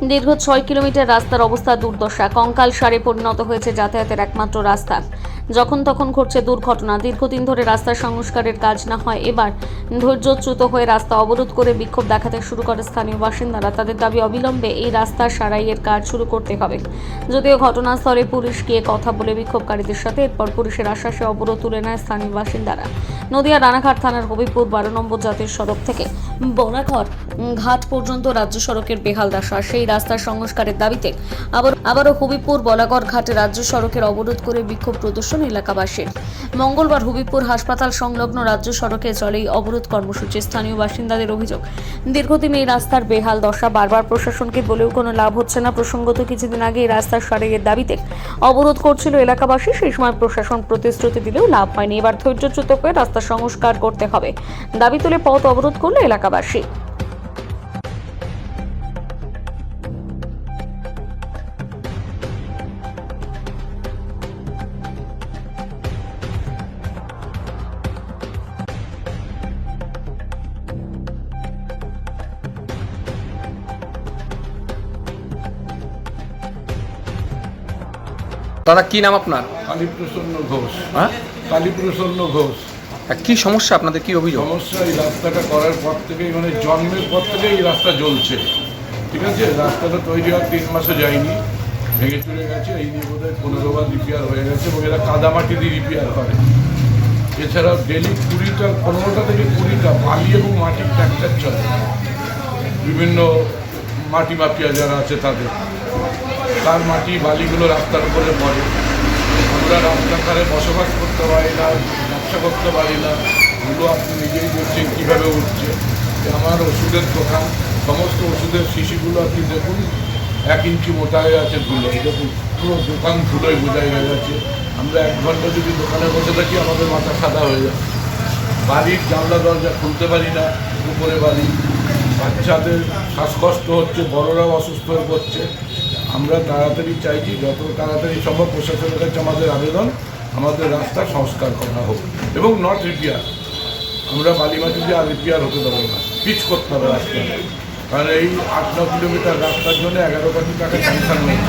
দীর্ঘ ছয় কিলোমিটার রাস্তার অবস্থা দুর্দশা। কঙ্কাল সারে পরিণত হয়েছে যাতায়াতের একমাত্র রাস্তা। যখন তখন ঘটছে দুর্ঘটনা। দীর্ঘদিন ধরে রাস্তার সংস্কারের কাজ না হয়, এবার ধৈর্যচ্যুত হয়ে রাস্তা অবরোধ করে বিক্ষোভ দেখাতে শুরু করে স্থানীয় বাসিন্দারা। তাদের দাবি অবিলম্বে এই রাস্তা সারাইয়ের কাজ শুরু করতে হবে। যদিও ঘটনাস্থলে পুলিশ গিয়ে কথা বলে বিক্ষোভকারীদের সাথে, এরপর পুলিশের আশ্বাসে অবরোধ তুলে নেয় স্থানীয় বাসিন্দারা। নদিয়া রানাঘাট থানার হবিপুর বারো নম্বর জাতীয় সড়ক থেকে। বনাঘর ঘাট পর্যন্ত রাজ্য সড়কের বেহাল দশা। সেই রাস্তার সংস্কারের দাবিতে আবার আবারও হবিপুর বলাগড় ঘাটে রাজ্য সড়কের অবরোধ করে বিক্ষোভ প্রদর্শন এলাকাবাসীর। মঙ্গলবার হবিপুর হাসপাতাল সংলগ্ন রাজ্য সড়কে চলে অবরোধ কর্মসূচি। স্থানীয় বাসিন্দাদের অভিযোগ, দীর্ঘদিন এই রাস্তার বেহাল দশা। বারবার প্রশাসনকে বলেও কোনো লাভ হচ্ছে না। প্রসঙ্গত কিছুদিন আগে এই রাস্তার সারাইয়ের দাবিতে অবরোধ করছিল এলাকাবাসী। সেই সময় প্রশাসন প্রতিশ্রুতি দিলেও লাভ হয়নি। এবার ধৈর্যচ্যুত হয়ে রাস্তা সংস্কার করতে হবে। দাবি তুলে পথ অবরোধ করল এলাকাবাসী। দাদা কি নাম আপনার? কালীপ্রসন্ন ঘোষ। হ্যাঁ? কালীপ্রসন্ন ঘোষ। কি সমস্যা? আপনাদের কি অভিযোগ? সমস্যা এই রাস্তাটা করার পর থেকেই মানে জন্মের পর থেকেই এই রাস্তা জ্বলছে। ঠিক আছে? রাস্তাটা তৈরি হওয়ার তিন মাসও যায়নি। ভেঙে চলে গেছে এই নিয়ে বোধ হয় পনেরো বার রিপেয়ার হয়ে গেছে এবং এরা কাদামাটি দিয়ে রিপেয়ার করে। এছাড়াও ডেলি কুড়িটা পনেরোটা থেকে কুড়িটা বালি এবং মাটির ট্র্যাক্টর চলে। বিভিন্ন মাটি মাফিয়া যারা আছে তাদের। তার মাটি, বালিগুলো রাস্তার উপরে পড়ে। আমরা রাস্তার ধারে বসবাস করতে পারি না, ব্যবসা করতে পারি না। ধুলো আপনি নিজেই দেখছেন কীভাবে উঠছে। আমার ওষুধের দোকান, সমস্ত ওষুধের শিশিগুলো আপনি দেখুন, এক ইঞ্চি মোটা হয়ে আছে ধুলো। দেখুন, পুরো দোকান ধুলোয় বোঝাই হয়ে গেছে আমরা এক ঘণ্টা যদি দোকানে বসে থাকি, আমাদের মাথা সাদা হয়ে যায় বাড়ির জানলা দরজা খুলতে পারি না, উপরে বাড়ি বাচ্চাদের শ্বাসকষ্ট হচ্ছে, বড়রাও অসুস্থ হয়ে পড়ছে। আমরা তাড়াতাড়ি চাইছি যত তাড়াতাড়ি সম্ভব প্রশাসনের কাছে আমাদের আবেদন, আমাদের রাস্তা সংস্কার করা হোক। এবং নট রিপেয়ার আমরা বালিমাটি দিয়ে আর রিপেয়ার হতে দেবো না। পিচ করতে হবে রাস্তা কারণ এই আট, ন কিলোমিটার রাস্তার জন্য এগারো কোটি টাকা স্যাংশন নেই।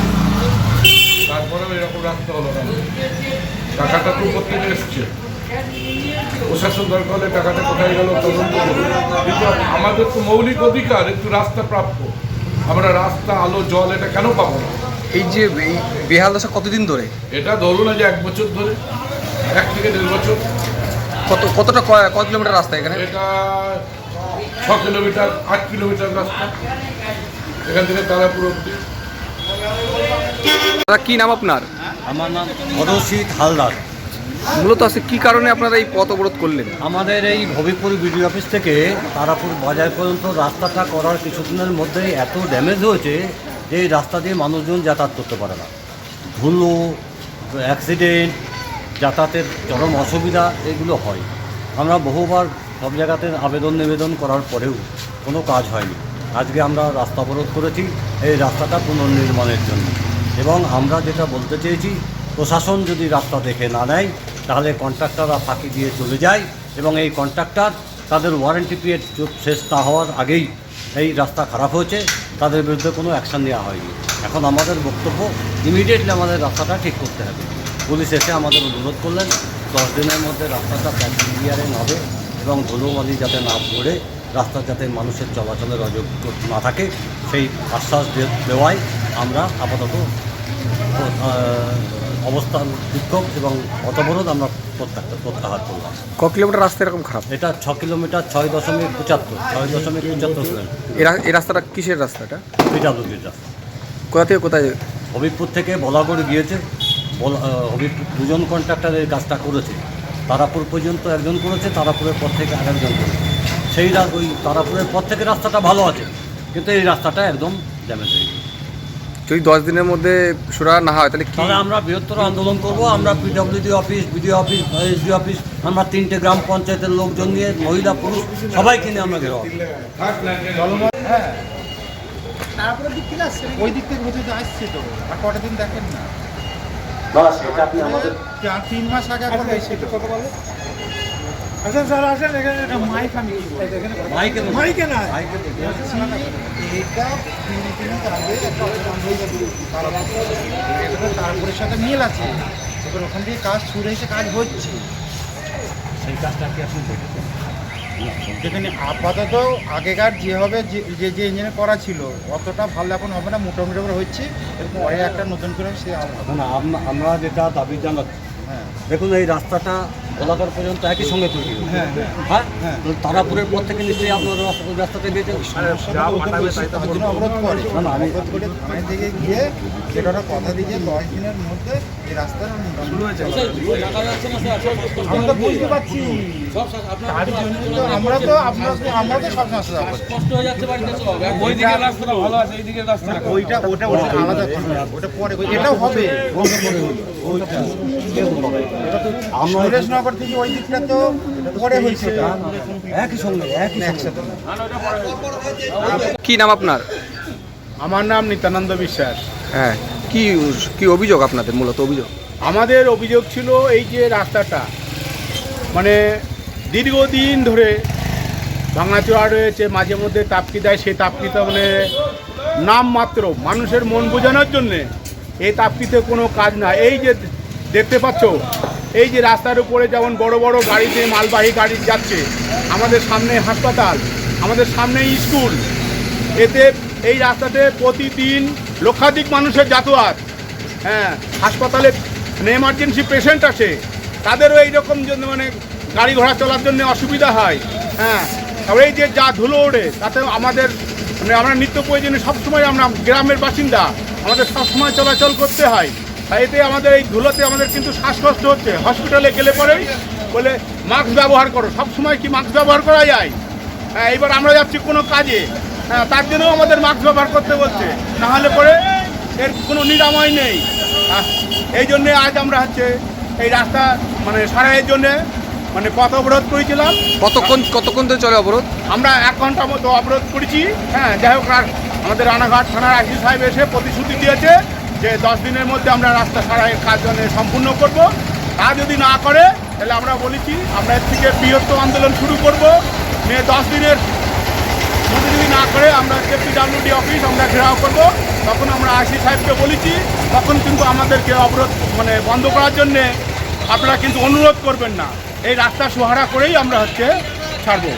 তারপরেও এরকম রাস্তা হলো না। টাকাটা তো করতে এসছে। প্রশাসন দরকার হলে টাকাটা কোথায় গেল তদন্ত আমাদের তো মৌলিক অধিকার, একটু রাস্তা প্রাপ্য। আমরা রাস্তা আলো জল এটা কেন পাবো না? এই যে এই বেহাল দশা কতদিন ধরে? এটা ধরুন না যে এক বছর ধরে এক থেকে দেড় বছর। কত কতটা ক- কত কিলোমিটার রাস্তা এখানে? এটা ছ কিলোমিটার আট কিলোমিটার রাস্তা। এখান থেকে তারাপুর অব্দি কি নাম আপনার? আমার নাম অরশিত হালদার। মূলত আছে কি কারণে আপনারা এই পথ অবরোধ করলেন? আমাদের এই হবিপুর বিডিও অফিস থেকে তারাপুর বাজার পর্যন্ত রাস্তাটা করার কিছুদিনের মধ্যেই এত ড্যামেজ হয়েছে যে এই রাস্তা দিয়ে মানুষজন যাতায়াত করতে পারে না। ধুলো অ্যাক্সিডেন্ট যাতায়াতের চরম অসুবিধা, এগুলো হয়। আমরা বহুবার সব জায়গাতে আবেদন নিবেদন করার পরেও কোনো কাজ হয়নি। আজকে আমরা রাস্তা অবরোধ করেছি, এই রাস্তাটা পুনর্নির্মাণের জন্য। এবং আমরা যেটা বলতে চেয়েছি প্রশাসন যদি রাস্তা দেখে না নেয়, তাহলে কন্ট্রাক্টররা ফাঁকি দিয়ে চলে যায় এবং এই কন্ট্রাক্টর তাদের ওয়ারেন্টি পিরিয়ড শেষ না হওয়ার আগেই এই রাস্তা খারাপ হয়েছে। তাদের বিরুদ্ধে কোনো অ্যাকশন নেওয়া হয়নি। এখন আমাদের বক্তব্য ইমিডিয়েটলি আমাদের রাস্তাটা ঠিক করতে হবে। পুলিশ এসে আমাদের অনুরোধ করলেন, দশ দিনের মধ্যে রাস্তাটা প্যাক হবে এবং ধুলোবালি যাতে না পড়ে, রাস্তা যাতে মানুষের চলাচলের অযোগ্য না থাকে, সেই আশ্বাস দেওয়ায় আমরা আপাতত অবস্থান বিক্ষোভ এবং অতবরোধ আমরা প্রত্যাহার প্রত্যাহার করলাম। ক কিলোমিটার রাস্তা এরকম খারাপ? এটা ছ কিলোমিটার ছয় দশমিক পঁচাত্তর ছয় দশমিক পঁচাত্তর এই এই রাস্তাটা কিসের রাস্তাটা পিডাব্লিউডির রাস্তা। কোথা থেকে কোথায়? হবিবপুর থেকে বলাগড় গিয়েছে। হবিবপুর দুজন কন্ট্রাক্টর এই কাজটা করেছে। তারাপুর পর্যন্ত একজন করেছে তারাপুরের পর থেকে আরেকজন করেছে। সেই ওই তারাপুরের পর থেকে রাস্তাটা ভালো আছে কিন্তু এই রাস্তাটা একদম ড্যামেজ হয়ে গেছে যদি দশ দিনের মধ্যে সুরা না হয় তাহলে কি? তাহলে আমরা বৃহত্তর আন্দোলন করব আমরা PWD office BDO office SD office আমরা তিনটে গ্রাম পঞ্চায়েতের লোকজন নিয়ে মহিলা পুরুষ সবাইকে নিয়ে আমরা ঘেরাও ওই দিক থেকে হতে আসছে তো আর কটা দিন দেখেন না। বাস এটা আপনি আমাদের চার তিন মাস আগে একবার এসেছিল আচ্ছা স্যার আসেন এখানে একটা মাইক আমি মাইকে মাইকে না এটা তিন দিন একটা অপরাধ হয়ে গেছে। তারাপুর। এটা তো তারপরের সাথে মিল আছে। এবার ওখান থেকে কাজ শুরু হয়েছে কাজ হচ্ছে। সেই কাজটা কি আপনি দেখেছেন? যেখানে আপাতত আগেকার যেভাবে যে যে যে ইঞ্জিনে করা ছিল অতটা ভালো এখন হবে না মোটামুটি করে হচ্ছে। এরকম পরে একটা নতুন করে সে আমরা যেটা দাবি জানাচ্ছি হ্যাঁ। দেখুন এই রাস্তাটা গোলাঘাট পর্যন্ত একই সঙ্গে তৈরি হয়েছে। হ্যাঁ, হ্যাঁ। হ্যাঁ? হ্যাঁ। তারাপুরের পর থেকে নিশ্চয়ই আপনার রাস্তাতে অবরোধ করে। অবরোধ করে থানায় থেকে গিয়ে সেটা কথা দিয়ে দশ দিনের মধ্যে এই রাস্তার শুরু হয়েছে। আমরা তো বুঝতে পারছি আমরা তো আমরা তো সব। সমস্যা ওইটা ওটা ওটা আলাদা ওটা পরে এটাও হবে। সুরেশনগর থেকে ওই দিকটা তো পরে হয়েছে। একই সঙ্গে একই একসাথে কি নাম আপনার? আমার নাম নিত্যানন্দ বিশ্বাস। হ্যাঁ কি কি অভিযোগ আপনাদের মূলত অভিযোগ? আমাদের অভিযোগ ছিল এই যে রাস্তাটা মানে দীর্ঘদিন ধরে ভাঙাচোরা রয়েছে মাঝে মধ্যে তাপকি দেয় সেই তাপকিতে মানে নাম মাত্র মানুষের মন বোঝানোর জন্যে এই তাপকিতে কোনো কাজ না। এই যে দেখতে পাচ্ছ, এই যে রাস্তার উপরে যেমন বড় বড় গাড়িতে মালবাহী গাড়ি যাচ্ছে, আমাদের সামনে হাসপাতাল, আমাদের সামনে স্কুল, এতে এই রাস্তাতে প্রতিদিন লক্ষাধিক মানুষের যাতায়াত। হ্যাঁ হাসপাতালে মানে এমার্জেন্সি পেশেন্ট আছে তাদেরও এইরকম মানে গাড়ি ঘোড়া চলার জন্য অসুবিধা হয়। হ্যাঁ তবে এই যে যা ধুলো ওড়ে তাতে আমাদের মানে আমরা নিত্য প্রয়োজনে সবসময় আমরা গ্রামের বাসিন্দা। আমাদের সবসময় চলাচল করতে হয়। তাই এতে আমাদের এই ধুলোতে আমাদের কিন্তু শ্বাসকষ্ট হচ্ছে। হসপিটালে গেলে পরেই বলে, মাস্ক ব্যবহার করো। সবসময় কি মাস্ক ব্যবহার করা যায়? হ্যাঁ এবার আমরা যাচ্ছি কোনো কাজে। হ্যাঁ তার জন্যও আমাদের মাস্ক ব্যবহার করতে বলছে। নাহলে পরে এর কোনো নিরাময় নেই। এই জন্যে আজ আমরা হচ্ছে এই রাস্তা মানে সারাইয়ের জন্যে মানে পথ অবরোধ করেছিলাম। কতক্ষণ কতক্ষণ ধরে চলে অবরোধ? আমরা এক ঘণ্টা মতো অবরোধ করেছি। হ্যাঁ যাই হোক আর আমাদের রানাঘাট থানার আইসি সাহেব এসে প্রতিশ্রুতি দিয়েছে যে দশ দিনের মধ্যে আমরা রাস্তা সারাইয়ের কাজ সম্পূর্ণ করব। তা যদি না করে তাহলে আমরা বলেছি আমরা এর থেকে বৃহত্তম আন্দোলন শুরু করব। নিয়ে দশ দিনের মধ্যে যদি না করে আমরা পিডাব্লিউডি অফিস আমরা ঘেরাও করব। তখন আমরা আইসি সাহেবকে বলেছি তখন কিন্তু আমাদেরকে অবরোধ মানে বন্ধ করার জন্যে আপনারা কিন্তু অনুরোধ করবেন না। এই রাস্তা সোহারা করেই আমরা হচ্ছে ছাড়বো।